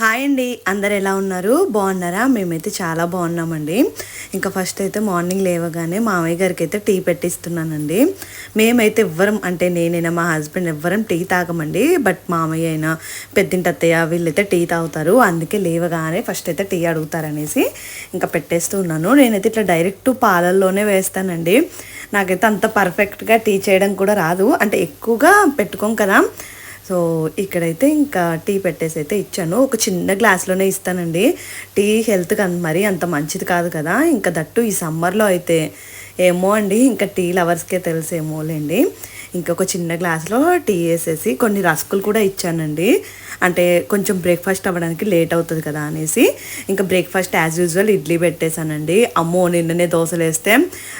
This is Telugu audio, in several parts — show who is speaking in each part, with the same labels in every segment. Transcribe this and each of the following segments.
Speaker 1: హాయ్ అండి. అందరు ఎలా ఉన్నారు? బాగున్నారా? మేమైతే చాలా బాగున్నామండి. ఇంకా ఫస్ట్ అయితే మార్నింగ్ లేవగానే మామయ్య గారికి అయితే టీ పెట్టిస్తున్నానండి. మేమైతే ఎవ్వరం అంటే నేనైనా మా హస్బెండ్ ఎవ్వరం టీ తాగమండి. బట్ మామయ్య అయినా పెద్దింటత్తయ్య వీళ్ళైతే టీ తాగుతారు. అందుకే లేవగానే ఫస్ట్ అయితే టీ అడుగుతారనేసి ఇంకా పెట్టేస్తూ ఉన్నాను. నేనైతే ఇట్లా డైరెక్ట్ పాలల్లోనే వేస్తానండి. నాకైతే అంత పర్ఫెక్ట్గా టీ చేయడం కూడా రాదు. అంటే ఎక్కువగా పెట్టుకోం కదా. సో ఇక్కడైతే ఇంకా టీ పెట్టేసి అయితే ఇచ్చాను. ఒక చిన్న గ్లాస్లోనే ఇస్తానండి. టీ హెల్త్కి అంత మరీ అంత మంచిది కాదు కదా. ఇంకా దట్టు ఈ సమ్మర్లో అయితే ఏమో అండి. ఇంకా టీ లవర్స్కే తెలిసేమోలేండి. ఇంకొక చిన్న గ్లాస్లో టీ వేసేసి కొన్ని రస్కులు కూడా ఇచ్చానండి. అంటే కొంచెం బ్రేక్ఫాస్ట్ అవ్వడానికి లేట్ అవుతుంది కదా అనేసి. ఇంకా బ్రేక్ఫాస్ట్ యాజ్ యూజువల్ ఇడ్లీ పెట్టేశానండి. అమ్మో నిన్ననే దోశలు వేస్తే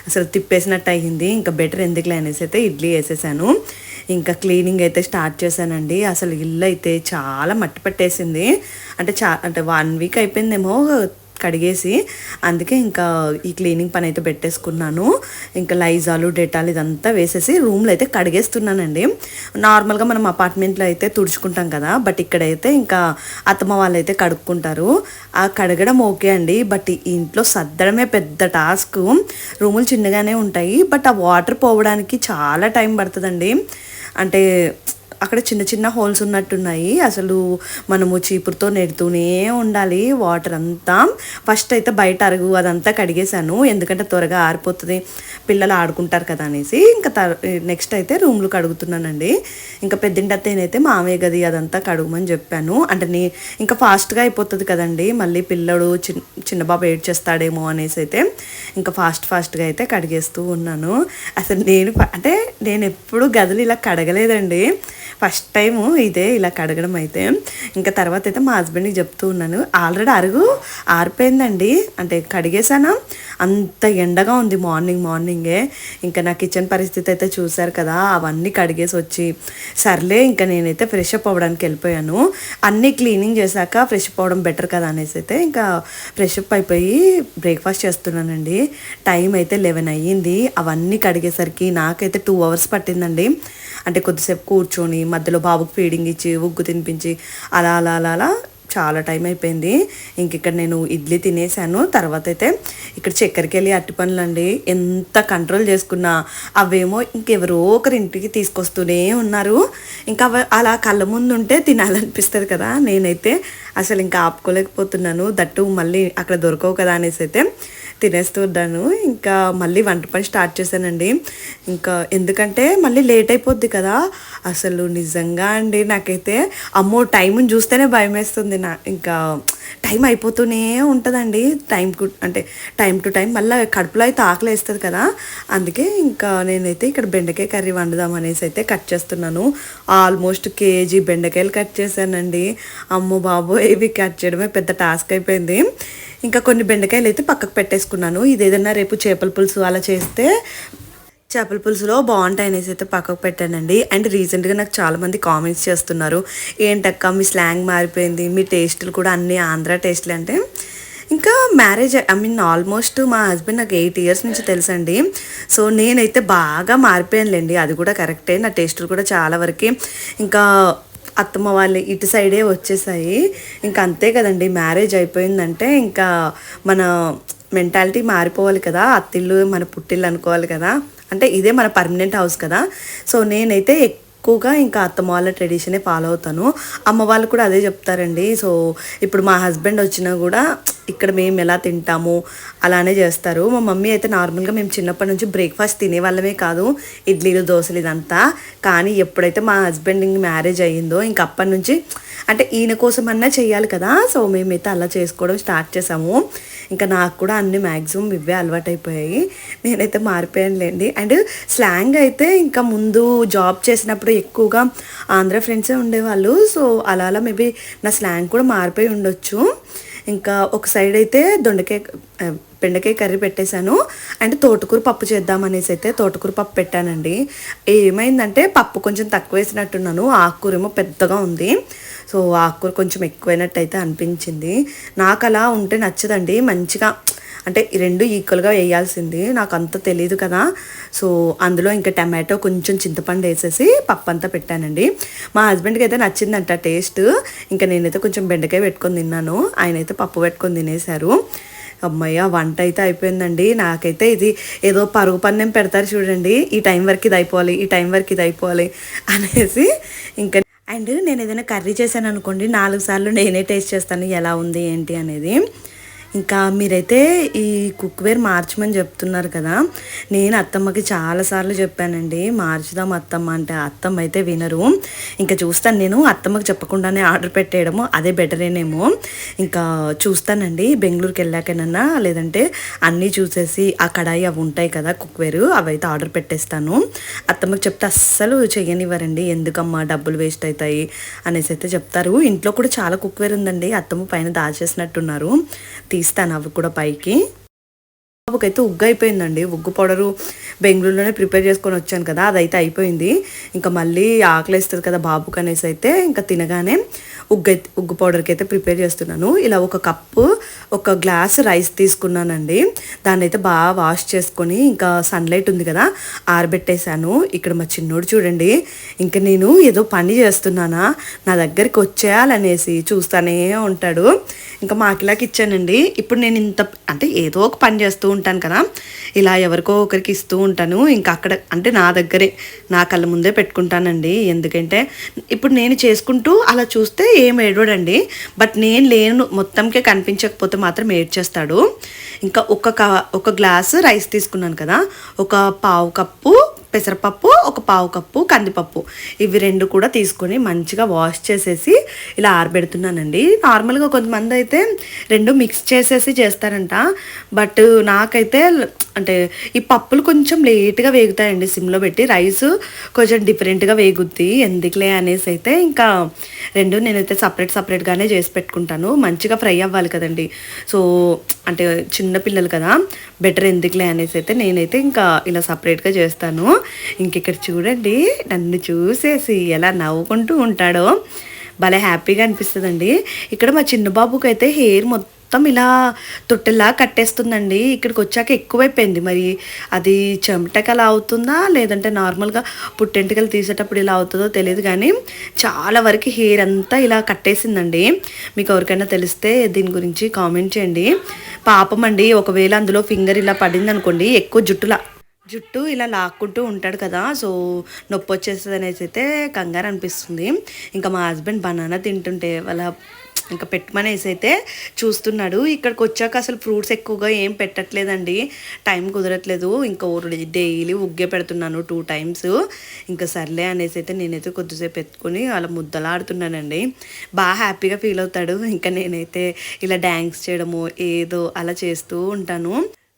Speaker 1: అసలు తిప్పేసినట్టు అయ్యింది ఇంకా బెటర్ ఎందుకులే అనేసి అయితే ఇడ్లీ వేసేసాను. ఇంకా క్లీనింగ్ అయితే స్టార్ట్ చేశానండి. అసలు ఇల్లు అయితే చాలా మట్టి పట్టేసింది. అంటే చా అంటే వన్ వీక్ అయిపోయిందేమో కడిగేసి అందుకే ఇంకా ఈ క్లీనింగ్ పని అయితే పెట్టేసుకున్నాను. ఇంకా లైజాలు డెటాల్ ఇదంతా వేసేసి రూమ్లో అయితే కడిగేస్తున్నానండి. నార్మల్గా మనం అపార్ట్మెంట్లో అయితే తుడుచుకుంటాం కదా బట్ ఇక్కడైతే ఇంకా అత్తమ్మ వాళ్ళు అయితే కడుక్కుంటారు. ఆ కడగడం ఓకే అండి బట్ ఇంట్లో సర్దడమే పెద్ద టాస్క్. రూములు చిన్నగానే ఉంటాయి బట్ ఆ వాటర్ పోవడానికి చాలా టైం పడుతుందండి. అంటే అక్కడ చిన్న చిన్న హోల్స్ ఉన్నట్టున్నాయి. అసలు మనము చీపురుతో నెడుతూనే ఉండాలి. వాటర్ అంతా ఫస్ట్ అయితే బయట అరుగు అదంతా కడిగేశాను. ఎందుకంటే త్వరగా ఆరిపోతుంది. పిల్లలు ఆడుకుంటారు కదా అనేసి ఇంకా నెక్స్ట్ అయితే రూమ్లు కడుగుతున్నానండి. ఇంకా పెద్దింటి అత్తయ్యనైతే మామయ్య గది అదంతా కడుగుమని చెప్పాను. అంటే నీ ఇంకా ఫాస్ట్గా అయిపోతుంది కదండి. మళ్ళీ పిల్లడు చిన్న చిన్న బాబు ఏడ్ చేస్తాడేమో అనేసి అయితే ఇంకా ఫాస్ట్ ఫాస్ట్గా అయితే కడిగేస్తూ ఉన్నాను. అసలు నేను అంటే నేను ఎప్పుడు గదులు ఇలా కడగలేదండి. ఫస్ట్ టైం ఇదే ఇలా కడగడం అయితే. ఇంకా తర్వాత అయితే మా హస్బెండ్కి చెప్తూ ఉన్నాను ఆల్రెడీ అరుగు ఆరిపోయిందండి. అంటే కడిగేసాను అంత ఎండగా ఉంది మార్నింగ్ మార్నింగే. ఇంకా నా కిచెన్ పరిస్థితి అయితే చూశారు కదా అవన్నీ కడిగేసి వచ్చి సర్లే ఇంకా నేనైతే ఫ్రెష్ అప్ అవ్వడానికి వెళ్ళిపోయాను. అన్నీ క్లీనింగ్ చేశాక ఫ్రెష్ అప్ అవ్వడం బెటర్ కదా అనేసి అయితే ఇంకా ఫ్రెష్ అప్ అయిపోయి బ్రేక్ఫాస్ట్ చేస్తున్నానండి. టైం అయితే లెవెన్ అయ్యింది. అవన్నీ కడిగేసరికి నాకైతే టూ అవర్స్ పట్టిందండి. అంటే కొద్దిసేపు కూర్చొని మధ్యలో బాబుకి ఫీడింగ్ ఇచ్చి ఉగ్గు తినిపించి అలా అలా అలా అలా చాలా టైం అయిపోయింది. ఇంక ఇక్కడ నేను ఇడ్లీ తినేసాను. తర్వాత అయితే ఇక్కడ చక్కెరకి వెళ్ళి అట్టి పనులు అండి ఎంత కంట్రోల్ చేసుకున్నా అవేమో ఇంకెవరో ఒకరి ఇంటికి తీసుకొస్తూనే ఉన్నారు. ఇంకా అలా కళ్ళ ముందు ఉంటే తినాలనిపిస్తుంది కదా. నేనైతే అసలు ఇంకా ఆపుకోలేకపోతున్నాను. దట్టు మళ్ళీ అక్కడ దొరకవు కదా అనేసి అయితే తినేస్తున్నాను ఇంకా మళ్ళీ వంట పని స్టార్ట్ చేశానండి. ఇంకా ఎందుకంటే మళ్ళీ లేట్ అయిపోద్ది కదా. అసలు నిజంగా అండి నాకైతే అమ్మో టైంని చూస్తేనే భయం వేస్తుంది నా ఇంకా టైం అయిపోతూనే ఉంటుందండి. టైం కు అంటే టైం టు టైం మళ్ళీ కడుపులో అయితే ఆకలి వేస్తుంది కదా. అందుకే ఇంకా నేనైతే ఇక్కడ బెండకాయ కర్రీ వండుదాం అనేసి అయితే కట్ చేస్తున్నాను. ఆల్మోస్ట్ కేజీ బెండకాయలు కట్ చేశానండి. అమ్మో బాబో ఇవి కట్ చేయడమే పెద్ద టాస్క్ అయిపోయింది. ఇంకా కొన్ని బెండకాయలు అయితే పక్కకు పెట్టేసుకున్నాను. ఇది ఏదైనా రేపు చేపల పులుసు అలా చేస్తే చేపల పులుసులో బాగుంటాయి అనేసి అయితే పక్కకు పెట్టానండి. అండ్ రీసెంట్గా నాకు చాలామంది కామెంట్స్ చేస్తున్నారు. ఏంటక్క మీ స్లాంగ్ మారిపోయింది మీ టేస్టులు కూడా అన్ని ఆంధ్ర టేస్ట్లు అంటే. ఇంకా మ్యారేజ్ ఐ మీన్ ఆల్మోస్ట్ మా హస్బెండ్ నాకు ఎయిట్ ఇయర్స్ నుంచి తెలుసండి. సో నేనైతే బాగా మారిపోయానులేండి. అది కూడా కరెక్టే. నా టేస్టులు కూడా చాలా వరకు. ఇంకా అత్తమ్మ వాళ్ళు ఇటు సైడే వచ్చేసాయి. ఇంకా అంతే కదండి మ్యారేజ్ అయిపోయిందంటే ఇంకా మన మెంటాలిటీ మారిపోవాలి కదా అత్తిళ్ళు మన పుట్టిల్లు అనుకోవాలి కదా. అంటే ఇదే మన పర్మనెంట్ హౌస్ కదా. సో నేనైతే ఎక్కువగా ఇంకా అత్తమ్మ వాళ్ళ ట్రెడిషనే ఫాలో అవుతాను. అమ్మ వాళ్ళు కూడా అదే చెప్తారండి. సో ఇప్పుడు మా హస్బెండ్ వచ్చినా కూడా ఇక్కడ మేము ఎలా తింటాము అలానే చేస్తారు. మా మమ్మీ అయితే నార్మల్గా మేము చిన్నప్పటి నుంచి బ్రేక్ఫాస్ట్ తినేవాళ్ళమే కాదు ఇడ్లీలు దోశలు ఇదంతా. కానీ ఎప్పుడైతే మా హస్బెండ్ మ్యారేజ్ అయ్యిందో ఇంక అప్పటి నుంచి అంటే ఈయన కోసం అన్నా చేయాలి కదా. సో మేమైతే అలా చేసుకోవడం స్టార్ట్ చేసాము. ఇంకా నాకు కూడా అన్ని మ్యాక్సిమం ఇవే అలవాటు అయిపోయాయి నేనైతే మారిపోయానులేండి. అండ్ స్లాంగ్ అయితే ఇంకా ముందు జాబ్ చేసినప్పుడు ఎక్కువగా ఆంధ్ర ఫ్రెండ్సే ఉండేవాళ్ళు. సో అలా అలా మేబీ నా స్లాంగ్ కూడా మారిపోయి ఉండొచ్చు. ఇంకా ఒక సైడ్ అయితే దొండకాయ బెండకాయ కర్రీ పెట్టేశాను. అండ్ తోటకూర పప్పు చేద్దాం అనేసి అయితే తోటకూర పప్పు పెట్టానండి. ఏమైందంటే పప్పు కొంచెం తక్కువ వేసినట్టున్నాను. ఆకుకూర ఏమో పెద్దగా ఉంది. సో ఆకుకూర కొంచెం ఎక్కువైనట్టు అయితే అనిపించింది. నాకు అలా ఉంటే నచ్చదండి. మంచిగా అంటే రెండు ఈక్వల్గా వేయాల్సింది. నాకు అంత తెలియదు కదా. సో అందులో ఇంకా టమాటో కొంచెం చింతపండు వేసేసి పప్పు అంతా పెట్టానండి. మా హస్బెండ్కి అయితే నచ్చిందంట టేస్ట్. ఇంకా నేనైతే కొంచెం బెండకాయ పెట్టుకొని తిన్నాను. ఆయన అయితే పప్పు పెట్టుకొని తినేశారు. అమ్మయ్య వంట అయితే అయిపోయిందండి. నాకైతే ఇది ఏదో పరుగు పన్నెం పెడతారు చూడండి. ఈ టైం వరకు ఇది అయిపోవాలి ఈ టైం వరకు ఇది అయిపోవాలి అనేసి ఇంకా అండ్ నేను ఏదైనా కర్రీ చేశాను అనుకోండి నాలుగు సార్లు నేనే టేస్ట్ చేస్తాను. ఎలా ఉంది ఏంటి అనేది. ఇంకా మీరైతే ఈ కుక్వేర్ మార్చమని చెప్తున్నారు కదా నేను అత్తమ్మకి చాలాసార్లు చెప్పానండి మార్చుదాం అత్తమ్మ అంటే అత్తమ్మ అయితే వినరు. ఇంకా చూస్తాను నేను అత్తమ్మకి చెప్పకుండానే ఆర్డర్ పెట్టేయడము అదే బెటరేనేమో. ఇంకా చూస్తానండి బెంగళూరుకి వెళ్ళాకనన్నా లేదంటే అన్నీ చూసేసి ఆ కడాయి అవి ఉంటాయి కదా కుక్వేర్ అవి అయితే ఆర్డర్ పెట్టేస్తాను. అత్తమ్మకి చెప్తే అస్సలు చెయ్యనివ్వరండి ఎందుకమ్మా డబ్బులు వేస్ట్ అవుతాయి అనేసి అయితే చెప్తారు. ఇంట్లో కూడా చాలా కుక్వేర్ ఉందండి అత్తమ్మ పైన దాచేసినట్టున్నారు. తీస్తాను అవి కూడా పైకి. బాబుకైతే ఉగ్గు అయిపోయిందండి. ఉగ్గు పౌడరు బెంగళూరులోనే ప్రిపేర్ చేసుకొని వచ్చాను కదా అదైతే అయిపోయింది. ఇంకా మళ్ళీ ఆకలిస్తుంది కదా బాబుకి అనేసి అయితే ఇంకా తినగానే ఉగ్గు అయితే ఉగ్గు పౌడర్కి అయితే ప్రిపేర్ చేస్తున్నాను. ఇలా ఒక కప్పు ఒక గ్లాస్ రైస్ తీసుకున్నానండి. దాన్ని అయితే బాగా వాష్ చేసుకొని ఇంకా సన్లైట్ ఉంది కదా ఆరబెట్టేశాను. ఇక్కడ మా చిన్నోడు చూడండి ఇంకా నేను ఏదో పని చేస్తున్నానా నా దగ్గరికి వచ్చేయాలనేసి చూస్తానే ఉంటాడు. ఇంకా మాకిలాకి ఇచ్చానండి. ఇప్పుడు నేను ఇంత అంటే ఏదో ఒక పని చేస్తూ ఉంటాను కదా ఇలా ఎవరికో ఒకరికి ఇస్తూ ఉంటాను. ఇంకా అక్కడ అంటే నా దగ్గరే నా కళ్ళ ముందే పెట్టుకుంటానండి. ఎందుకంటే ఇప్పుడు నేను చేసుకుంటూ అలా చూస్తే ఏం ఏడవడండి. బట్ నేను లేను మొత్తంకే కనిపించకపోతే మాత్రం ఏడ్చేస్తాడు. ఇంకా ఒక ఒక గ్లాస్ రైస్ తీసుకున్నాను కదా. ఒక పావు కప్పు పెసరపప్పు ఒక పావు కప్పు కందిపప్పు. ఇవి రెండు కూడా తీసుకొని మంచిగా వాష్ చేసేసి ఇలా ఆరబెడుతున్నానండి. నార్మల్గా కొంతమంది అయితే రెండు మిక్స్ చేసేసి చేస్తారంట. బట్ నాకైతే అంటే ఈ పప్పులు కొంచెం లేట్గా వేగుతాయండి సిమ్లో పెట్టి. రైస్ కొంచెం డిఫరెంట్గా వేగుద్ది. ఎందుకులే అనేసి అయితే ఇంకా రెండు నేనైతే సపరేట్ సపరేట్గానే చేసి పెట్టుకుంటాను. మంచిగా ఫ్రై అవ్వాలి కదండి. సో అంటే చిన్న పిల్లలు కదా బెటర్ ఎందుకులే అనేసి అయితే నేనైతే ఇంకా ఇలా సపరేట్గా చేస్తాను. ఇంక ఇక్కడ చూడండి? నన్ను చూసేసి ఎలా నవ్వుకుంటూ ఉంటాడో. భలే హ్యాపీగా అనిపిస్తుందండి. ఇక్కడ మా చిన్న బాబుకి అయితే హెయిర్ మొత్తం ఇలా తొట్టెలా కట్టేస్తుందండి. ఇక్కడికి వచ్చాక ఎక్కువైపోయింది. మరి అది చెమటకలా అవుతుందా? లేదంటే నార్మల్గా పుట్టెంటికలు తీసేటప్పుడు ఇలా అవుతుందో తెలియదు కానీ చాలా వరకు హెయిర్ అంతా ఇలా కట్టేసిందండి. మీకు ఎవరికైనా తెలిస్తే దీని గురించి కామెంట్ చేయండి. పాపం అండి ఒకవేళ అందులో ఫింగర్ ఇలా పడింది అనుకోండి ఎక్కువ జుట్టులా జుట్టు ఇలా లాక్కుంటూ ఉంటాడు కదా సో నొప్పి వచ్చేస్తుంది అనేసి అయితే కంగారు అనిపిస్తుంది ఇంకా మా హస్బెండ్ బనానా తింటుంటే వాళ్ళ ఇంకా పెట్టమనేసి అయితే చూస్తున్నాడు. ఇక్కడికి వచ్చాక అసలు ఫ్రూట్స్ ఎక్కువగా ఏం పెట్టట్లేదండి. టైం కుదరట్లేదు. ఇంకా డైలీ ఉగ్గే పెడుతున్నాను టూ టైమ్స్. ఇంకా సర్లే అనేసి అయితే నేనైతే కొద్దిసేపు ఎత్తుకొని అలా ముద్దలాడుతున్నానండి. బాగా హ్యాపీగా ఫీల్ అవుతాడు ఇంకా నేనైతే ఇలా డ్యాన్స్ చేయడము ఏదో అలా చేస్తూ ఉంటాను.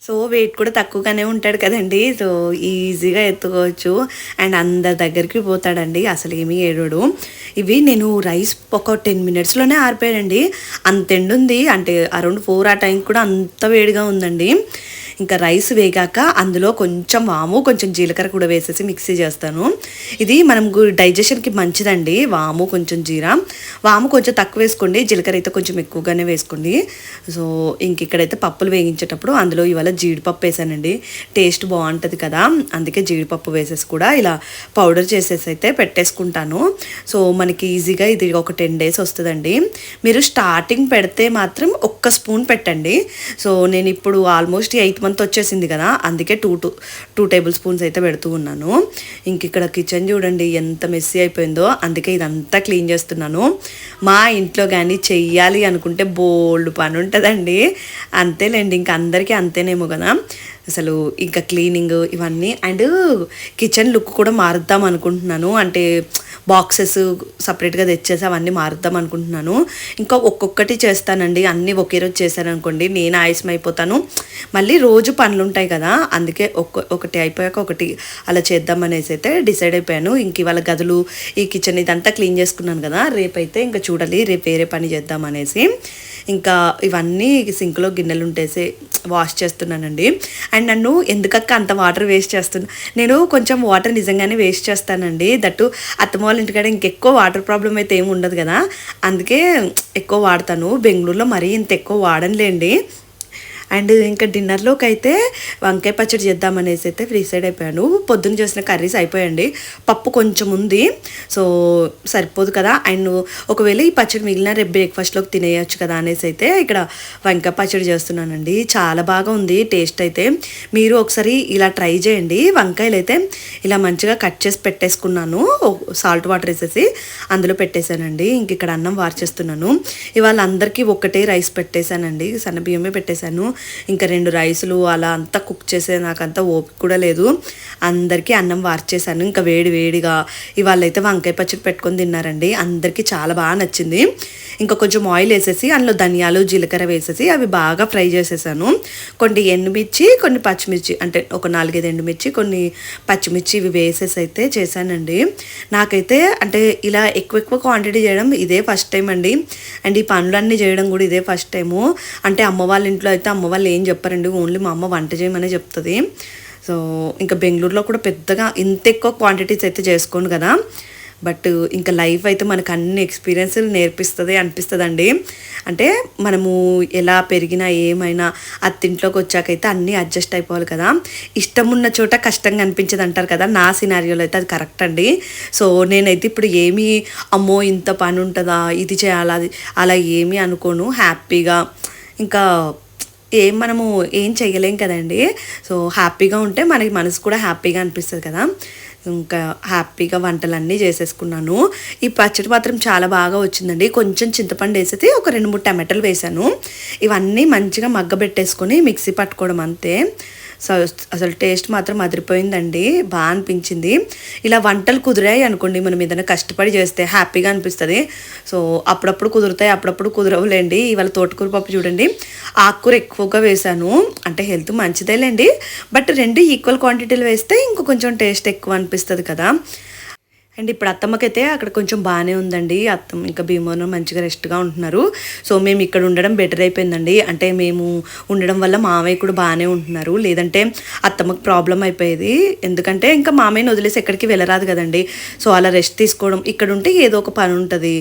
Speaker 1: సో వెయిట్ కూడా తక్కువగానే ఉంటాడు కదండి. సో ఈజీగా ఎత్తుకోవచ్చు. అండ్ అందరి దగ్గరికి పోతాడండి. అసలు ఏమీ ఏడోడు ఇవి నేను రైస్ ఒక టెన్ మినిట్స్లోనే ఆరిపోయాడండి అంత ఎండు ఉంది అంటే అరౌండ్ ఫోర్ ఆ టైంకి కూడా అంత వేడిగా ఉందండి. ఇంకా రైస్ వేగాక అందులో కొంచెం వాము కొంచెం జీలకర్ర కూడా వేసేసి మిక్సీ చేస్తాను. ఇది మనం డైజెషన్కి మంచిదండి. వాము కొంచెం జీరా. వాము కొంచెం తక్కువ వేసుకోండి. జీలకర్ర అయితే కొంచెం ఎక్కువగానే వేసుకోండి. సో ఇంక ఇక్కడైతే పప్పులు వేగించేటప్పుడు అందులో ఇవాళ జీడిపప్పు వేసానండి. టేస్ట్ బాగుంటుంది కదా. అందుకే జీడిపప్పు వేసేసి కూడా ఇలా పౌడర్ చేసేసి అయితే పెట్టేసుకుంటాను. సో మనకి ఈజీగా ఇది ఒక టెన్ డేస్ వస్తుందండి. మీరు స్టార్టింగ్ పెడితే మాత్రం ఒక్క స్పూన్ పెట్టండి. సో నేను ఇప్పుడు ఆల్మోస్ట్ ఎయిత్ మంత్ వచ్చేసింది కదా అందుకే two two two tablespoons అయితే పెడుతూ ఉన్నాను. ఇంక ఇక్కడ కిచెన్ చూడండి ఎంత మెస్సీ అయిపోయిందో అందుకే ఇదంతా క్లీన్ చేస్తున్నాను. మా ఇంట్లో కానీ చెయ్యాలి అనుకుంటే బోల్డ్ పని ఉంటుందండి. అంతేలేండి ఇంక అందరికీ అంతేనేమో కదా. అసలు ఇంకా క్లీనింగ్ ఇవన్నీ. అండ్ కిచెన్ లుక్ కూడా మారుద్దాం అనుకుంటున్నాను. అంటే బాక్సెస్ సపరేట్గా తెచ్చేసి అవన్నీ మారుద్దాం అనుకుంటున్నాను. ఇంకా ఒక్కొక్కటి చేస్తానండి. అన్నీ ఒకే రోజు చేశాను అనుకోండి నేను ఆయుసం అయిపోతాను మళ్ళీ రోజు పనులు ఉంటాయి కదా అందుకే ఒక్క ఒకటి అయిపోయాక ఒకటి అలా చేద్దాం అనేసి అయితే డిసైడ్ అయిపోయాను. ఇంక ఇవాళ గదులు ఈ కిచెన్ ఇదంతా క్లీన్ చేసుకున్నాను కదా రేపైతే ఇంకా చూడాలి రేపు వేరే పని చేద్దాం అనేసి. ఇంకా ఇవన్నీ సింక్లో గిన్నెలు ఉంటేసి వాష్ చేస్తున్నానండి. అండ్ నన్ను ఎందుకక్క అంత వాటర్ వేస్ట్ చేస్తున్నా? నేను కొంచెం వాటర్ నిజంగానే వేస్ట్ చేస్తానండి. దట్టు అత్తమ్మ వాళ్ళ ఇంటికాడ ఇంకెక్కువ వాటర్ ప్రాబ్లం అయితే ఏమి ఉండదు కదా. అందుకే ఎక్కువ వాడతాను. బెంగళూరులో మరీ ఇంత ఎక్కువ వాడనులేండి. అండ్ ఇంకా డిన్నర్లోకి అయితే వంకాయ పచ్చడి చేద్దామనేసి అయితే ఫ్రీ సైడ్ అయిపోయాను. పొద్దున్న చేసిన కర్రీస్ అయిపోయాయండి. పప్పు కొంచెం ఉంది. సో సరిపోదు కదా. అండ్ ఒకవేళ ఈ పచ్చడి మిగిలిన రేపు బ్రేక్ఫాస్ట్లోకి తినేయచ్చు కదా అనేసి అయితే ఇక్కడ వంకాయ పచ్చడి చేస్తున్నానండి. చాలా బాగా ఉంది. టేస్ట్ అయితే మీరు ఒకసారి ఇలా ట్రై చేయండి. వంకాయలు అయితే ఇలా మంచిగా కట్ చేసి పెట్టేసుకున్నాను. సాల్ట్ వాటర్ వేసేసి అందులో పెట్టేశానండి. ఇంక ఇక్కడ అన్నం వార్చేస్తున్నాను. ఇవాళ అందరికీ ఒక్కటే రైస్ పెట్టేశానండి. సన్న బియ్యమే పెట్టేశాను. ఇంకా రెండు రైసులు అలా అంతా కుక్ చేసే నాకంతా ఓపిక కూడా లేదు. అందరికీ అన్నం వార్చేసాను ఇంకా వేడి వేడిగా ఇవాళైతే వంకాయ పచ్చడి పెట్టుకొని తిన్నారండి. అందరికీ చాలా బాగా నచ్చింది. ఇంకా కొంచెం ఆయిల్ వేసేసి అందులో ధనియాలు జీలకర్ర వేసేసి అవి బాగా ఫ్రై చేసేసాను. కొన్ని ఎండుమిర్చి కొన్ని పచ్చిమిర్చి అంటే ఒక నాలుగైదు ఎండుమిర్చి కొన్ని పచ్చిమిర్చి ఇవి వేసేసి అయితే చేశానండి. నాకైతే అంటే ఇలా ఎక్కువ ఎక్కువ క్వాంటిటీ చేయడం ఇదే ఫస్ట్ టైం అండి. అండ్ ఈ పనులన్నీ చేయడం కూడా ఇదే ఫస్ట్ టైము అంటే అమ్మ వాళ్ళ ఇంట్లో అయితే అమ్మ వాళ్ళు ఏం చెప్పారండి ఓన్లీ మా అమ్మ వంట చేయమనే చెప్తుంది. సో ఇంకా బెంగళూరులో కూడా పెద్దగా ఇంత ఎక్కువ క్వాంటిటీస్ అయితే చేసుకోను కదా. బట్ ఇంకా లైఫ్ అయితే మనకు అన్ని ఎక్స్పీరియన్స్ నేర్పిస్తుంది అనిపిస్తుందండి. అంటే మనము ఎలా పెరిగినా ఏమైనా అత్తింట్లోకి వచ్చాకైతే అన్నీ అడ్జస్ట్ అయిపోవాలి కదా. ఇష్టం ఉన్న చోట కష్టంగా అనిపించదు అంటారు కదా. నా సినారియోలో అయితే అది కరెక్ట్ అండి. సో నేనైతే ఇప్పుడు ఏమీ అమ్మో ఇంత పని ఉంటుందా ఇది చేయాలా అది అలా ఏమీ అనుకోను. హ్యాపీగా ఇంకా ఏం మనము ఏం చేయలేం కదండి. సో హ్యాపీగా ఉంటే మనకి మనసు కూడా హ్యాపీగా అనిపిస్తుంది కదా. ఇంకా హ్యాపీగా వంటలన్నీ చేసేసుకున్నాను. ఈ పచ్చడి మాత్రం చాలా బాగా వచ్చిందండి. కొంచెం చింతపండు వేసేది ఒక రెండు మూడు టమాటాలు వేసాను ఇవన్నీ మంచిగా మగ్గబెట్టేసుకొని మిక్సీ పట్టుకోవడం అంతే. సో అసలు టేస్ట్ మాత్రం అదిరిపోయిందండి. బాగా అనిపించింది. ఇలా వంటలు కుదిరాయి అనుకోండి మనం ఏదైనా కష్టపడి చేస్తే హ్యాపీగా అనిపిస్తుంది. సో అప్పుడప్పుడు కుదురుతాయి అప్పుడప్పుడు కుదరవులేండి. ఇవాళ తోటకూర పప్పు చూడండి. ఆకుకూర ఎక్కువగా వేశాను. అంటే హెల్త్ మంచిదేలేండి. బట్ రెండు ఈక్వల్ క్వాంటిటీలు వేస్తే ఇంకో కొంచెం టేస్ట్ ఎక్కువ అనిపిస్తుంది కదా. అండ్ ఇప్పుడు అత్తమ్మకైతే అక్కడ కొంచెం బాగానే ఉందండి. అత్తమ్మ ఇంకా భీమవరం మంచిగా రెస్ట్గా ఉంటున్నారు. సో మేము ఇక్కడ ఉండడం బెటర్ అయిపోయిందండి. అంటే మేము ఉండడం వల్ల మామయ్య కూడా బాగానే ఉంటున్నారు. లేదంటే అత్తమ్మకి ప్రాబ్లం అయిపోయేది. ఎందుకంటే ఇంకా మామయ్యని వదిలేసి ఎక్కడికి వెళ్ళరాదు కదండి. సో అలా రెస్ట్ తీసుకోవడం ఇక్కడ ఉంటే ఏదో ఒక పని ఉంటుంది.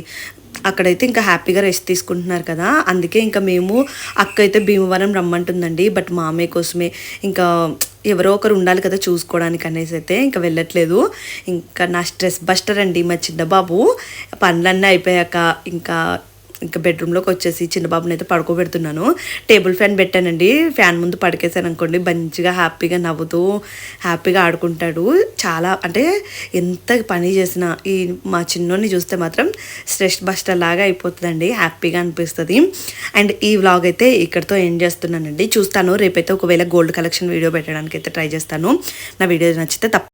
Speaker 1: అక్కడైతే ఇంకా హ్యాపీగా రెస్ట్ తీసుకుంటున్నారు కదా. అందుకే ఇంకా మేము అక్క అయితే భీమవరం రమ్మంటుందండి. బట్ మామయ్య కోసమే ఇంకా ఎవరో ఒకరు ఉండాలి కదా చూసుకోవడానికి అనేసి అయితే ఇంకా వెళ్ళట్లేదు. ఇంకా నా స్ట్రెస్ బస్టర్ అండి మా చిన్న బాబు పనులన్నీ అయిపోయాక ఇంకా ఇంకా బెడ్రూమ్లోకి వచ్చేసి చిన్న బాబుని అయితే పడుకోబెడుతున్నాను. టేబుల్ ఫ్యాన్ పెట్టానండి. ఫ్యాన్ ముందు పడికేసాను అనుకోండి మంచిగా హ్యాపీగా నవ్వుతూ హ్యాపీగా ఆడుకుంటాడు. చాలా అంటే ఎంత పని చేసినా ఈ మా చిన్నోని చూస్తే మాత్రం స్ట్రెస్ బస్టర్ లాగా అయిపోతుందండి. హ్యాపీగా అనిపిస్తుంది. అండ్ ఈ వ్లాగ్ అయితే ఇక్కడితో ఎండ్ చేస్తున్నానండి. చూస్తాను. రేపైతే ఒకవేళ గోల్డ్ కలెక్షన్ వీడియో పెట్టడానికి అయితే ట్రై చేస్తాను. నా వీడియో నచ్చితే తప్ప